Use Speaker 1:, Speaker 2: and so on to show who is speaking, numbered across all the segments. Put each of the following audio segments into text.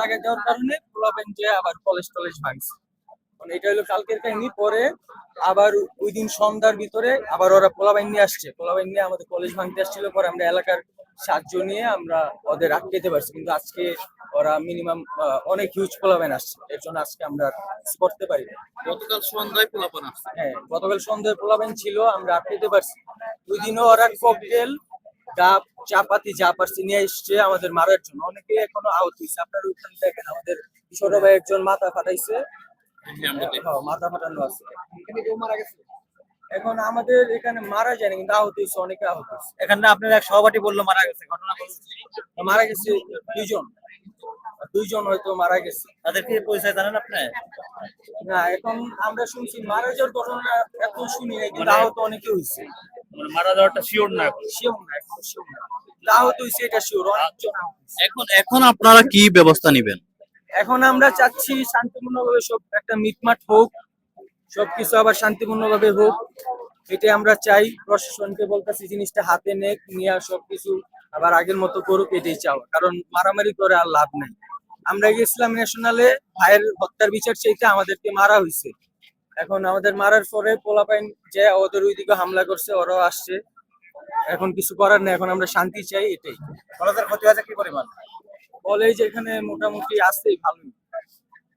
Speaker 1: লাগাই দেওয়ার কারণে পোলাপেন যে আবার কলেজ টলেজ ভাঙছে। মানে এটা হলো কালকের কাহিনী পরে আবার ওই দিন সন্ধ্যার ভিতরে আবার ওরা পোলাবাইন নিয়ে আসছে। পোলাবাইন নিয়ে আমাদের কলেজ ভাঙতে আসছিল পরে আমরা এলাকার সাহায্য নিয়ে আমরা ওদের আটকেতে পারছি। কিন্তু আজকে ওরা মিনিমাম অনেক হিউজ পোলাবাইন আসছে। এর জন্য আজকে আমরা করতে পারি না।
Speaker 2: গতকাল সন্ধ্যায় পোলাপন আসছে।
Speaker 1: হ্যাঁ গতকাল সন্ধ্যায় পোলাবেন ছিল আমরা আটকাতে পারছি। দুই দিনও ওরা ককটেল ডাব চাপাতি যা পারছি নিয়ে এসছে আমাদের মারার জন্য। অনেকে এখনও আহত হয়েছে। আপনার ওইখানে দেখেন আমাদের ছোট ভাই একজন মাথা ফাটাইছে। হ্যাঁ, মাথা ফাটানো আছে। এখন আমাদের এখানে মারা যায়নি কিন্তু আহত হয়েছে অনেকে আহত হয়েছে।
Speaker 3: এখানে আপনার এক সহপাঠী বলল মারা গেছে ঘটনা বলছে
Speaker 1: মারা গেছে দুইজন। দুইজন হয়তো মারা গেছে।
Speaker 3: তাদের কি পরিচয় জানেন আপনি?
Speaker 1: না এখন আমরা শুনছি মারা যাওয়ার ঘটনা এখন শুনি নাই কিন্তু
Speaker 3: মানে-
Speaker 1: আহত অনেকে হয়েছে।
Speaker 3: মানে মারা যাওয়াটা শিওর না
Speaker 1: শিওর না এখন শিওর না। আহত হয়েছে এটা শিওর অনেকজন
Speaker 2: এখন এখন আপনারা কি ব্যবস্থা নেবেন?
Speaker 1: এখন আমরা চাচ্ছি শান্তিপূর্ণভাবে সব একটা মিটমাট হোক সবকিছু আবার শান্তিপূর্ণভাবে হোক। এটাই আমরা চাই প্রশাসনকে বলতেছি জিনিসটা হাতে নেক নিয়ে সবকিছু আবার আগের মতো করুক এটাই চাও কারণ মারামারি করে আর লাভ নাই। আমরা গেছিলাম ন্যাশনালে ভাইয়ের হত্যার বিচার চাইতে আমাদেরকে মারা হয়েছে। এখন আমাদের মারার পরে পোলাপাইন যে ওদের ওইদিকে হামলা করছে ওরাও আসছে। এখন কিছু করার নেই এখন আমরা শান্তি চাই এটাই।
Speaker 3: কলেজের ক্ষতি হয়েছে কি পরিমাণ?
Speaker 1: কলেজ এখানে মোটামুটি আসতেই ভালোই।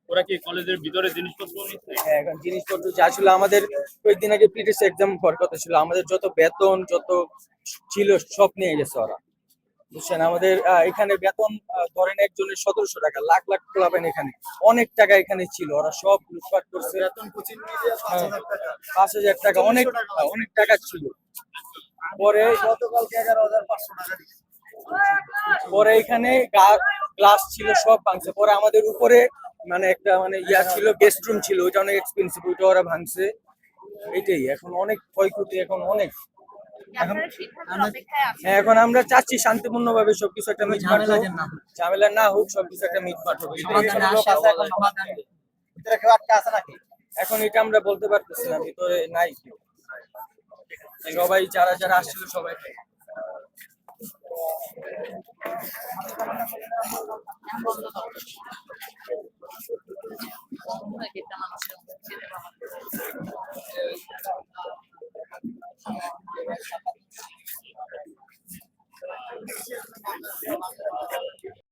Speaker 2: ওরা কি কলেজের ভিতরে জিনিসপত্র
Speaker 1: হ্যাঁ, এখন জিনিসপত্র যা ছিল আমাদের কয়েকদিন আগে পিটিএস এক্সাম হওয়ার কথা ছিল। আমাদের যত বেতন যত ছিল সব নিয়ে গেছে ওরা। বুঝছেন? আমাদের এখানে বেতন আহ, ধরেন একজনের সতেরোশো টাকা লাখ লাখ পাবেন এখানে। অনেক টাকা এখানে ছিল ওরা সব লুটপাট করছে। বেতন হ্যাঁ, পাঁচ হাজার টাকা অনেক অনেক টাকা ছিল। পরে গতকালকে এগারো হাজার পাঁচশো টাকা দিছে। পরে এখানে গ্লাস ছিল সব ভাঙছে। পরে আমাদের উপরে মানে একটা মানে ইয়া ছিল গেস্ট রুম ছিল ওইটা অনেক এক্সপেন্সিভ ওইটা ওরা ভাঙছে। এটাই এখন অনেক ক্ষয়ক্ষতি এখন অনেক।
Speaker 4: আছেন।
Speaker 1: হ্যাঁ, এখন আমরা চাচ্ছি শান্তিপূর্ণ ভাবে সবকিছু একটা মিটমাট হোক।
Speaker 3: না
Speaker 1: ঝামেলা না হোক সবকিছু একটা মিটমাট হোক। এখন
Speaker 3: এখন
Speaker 1: এখন এটা আমরা বলতে পারতেছি না ভিতরে নাই কেউ। সবাই যারা যারা আসছিল সবাই
Speaker 4: নামাও।